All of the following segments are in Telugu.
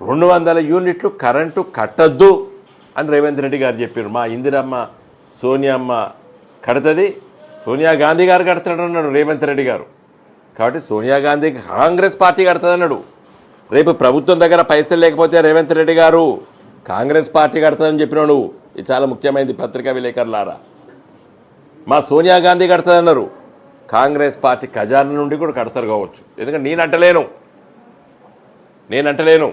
రెండు వందల యూనిట్లు కరెంటు కట్టద్దు అని రేవంత్ రెడ్డి గారు చెప్పారు. మా ఇందిరమ్మ సోనియమ్మ కడుతుంది సోనియా గాంధీ గారు కడతాడు అన్నాడు రేవంత్ రెడ్డి గారు. కాబట్టి సోనియా గాంధీ కాంగ్రెస్ పార్టీ కడుతుంది అన్నాడు. రేపు ప్రభుత్వం దగ్గర పైసలు లేకపోతే రేవంత్ రెడ్డి గారు కాంగ్రెస్ పార్టీ కడతాదని చెప్పినావు నువ్వు ఇది చాలా ముఖ్యమైనది పత్రికా విలేకరులారా. మా సోనియా గాంధీ కడుతుందన్నారు కాంగ్రెస్ పార్టీ ఖజానా నుండి కూడా కడతారు కావచ్చు. ఎందుకంటే నేను అంటలేను నేను అంటలేను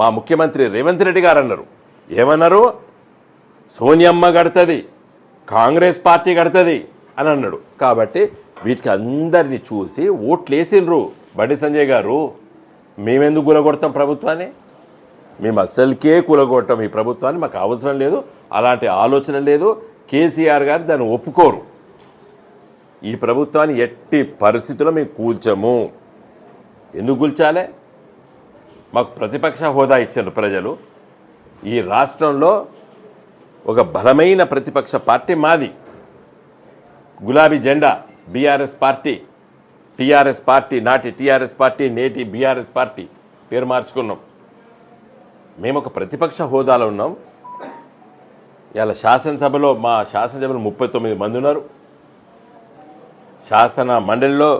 మా ముఖ్యమంత్రి రేవంత్ రెడ్డి గారు అన్నారు ఏమన్నారు? సోనియమ్మ గడుతుంది కాంగ్రెస్ పార్టీ కడుతుంది అని అన్నాడు. కాబట్టి వీటికి అందరిని చూసి ఓట్లు వేసిండ్రు బండి సంజయ్ గారు. మేమెందుకు కూలగొడతాం ప్రభుత్వాన్ని? మేము అస్సలకే కూలగొట్టం ఈ ప్రభుత్వాన్ని మాకు అవసరం లేదు అలాంటి ఆలోచన లేదు. కేసీఆర్ గారు దాన్ని ఒప్పుకోరు. ఈ ప్రభుత్వాన్ని ఎట్టి పరిస్థితుల్లో మేము కూల్చము. ఎందుకు కూల్చాలే? మాకు ప్రతిపక్ష హోదా ఇచ్చారు ప్రజలు. ఈ రాష్ట్రంలో ఒక బలమైన ప్రతిపక్ష పార్టీ మాది. గులాబీ జెండా బీఆర్ఎస్ పార్టీ టీఆర్ఎస్ పార్టీ నాటి టీఆర్ఎస్ పార్టీ నేటి బీఆర్ఎస్ పార్టీ పేరు మార్చుకున్నాం. మేము ఒక ప్రతిపక్ష హోదాలో ఉన్నాం. ఇలా శాసనసభలో మా శాసనసభలో ముప్పై తొమ్మిది మంది ఉన్నారు. శాసన మండలిలో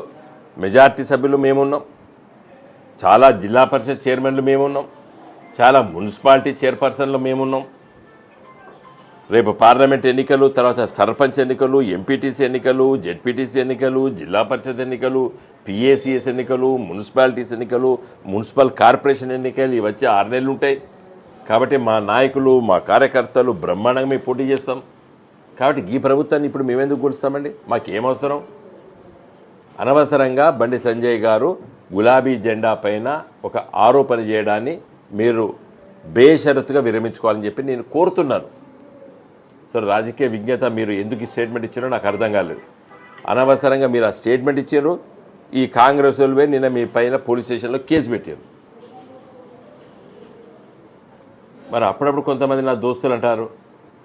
మెజార్టీ సభ్యులు మేమున్నాం. చాలా జిల్లా పరిషత్ చైర్మన్లు మేమున్నాం. చాలా మున్సిపాలిటీ చైర్పర్సన్లు మేమున్నాం. రేపు పార్లమెంట్ ఎన్నికలు తర్వాత సర్పంచ్ ఎన్నికలు ఎంపీటీసీ ఎన్నికలు జెడ్పీటీసీ ఎన్నికలు జిల్లా పరిషత్ ఎన్నికలు పిఏసీఎస్ ఎన్నికలు మున్సిపాలిటీస్ ఎన్నికలు మున్సిపల్ కార్పొరేషన్ ఎన్నికలు ఇవి ఆరు నెలలు ఉంటాయి. కాబట్టి మా నాయకులు మా కార్యకర్తలు బ్రహ్మాండంగా మేము పోటీ చేస్తాం. కాబట్టి ఈ ప్రభుత్వాన్ని ఇప్పుడు మేమెందుకు గెలుస్తామండి? మాకేమవసరం అనవసరంగా బండి సంజయ్ గారు గులాబీ జెండా పైన ఒక ఆరోపణ చేయడాన్ని మీరు బేషరతుగా విరమించుకోవాలని చెప్పి నేను కోరుతున్నాను. సార్ రాజకీయ విజ్ఞత మీరు ఎందుకు ఈ స్టేట్మెంట్ ఇచ్చారో నాకు అర్థం కాలేదు. అనవసరంగా మీరు ఆ స్టేట్మెంట్ ఇచ్చారు. ఈ కాంగ్రెస్ వాళ్ళే నిన్న మీ పైన పోలీస్ స్టేషన్లో కేసు పెట్టారు. మరి అప్పుడప్పుడు కొంతమంది నా దోస్తులు అంటారు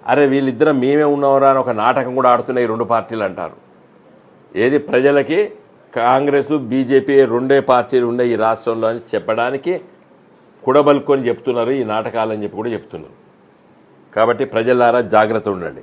అరే వీళ్ళిద్దరం మేమే ఉన్నవరా అని ఒక నాటకం కూడా ఆడుతున్నాయి ఈ రెండు పార్టీలు అంటారు. ఏది ప్రజలకి కాంగ్రెస్ బీజేపీ రెండే పార్టీలు ఉండే ఈ రాష్ట్రంలో అని చెప్పడానికి కుడబలుకొని చెప్తున్నారు ఈ నాటకాలని చెప్పి కూడా చెప్తున్నారు. కాబట్టి ప్రజలారా జాగ్రత్త ఉండండి.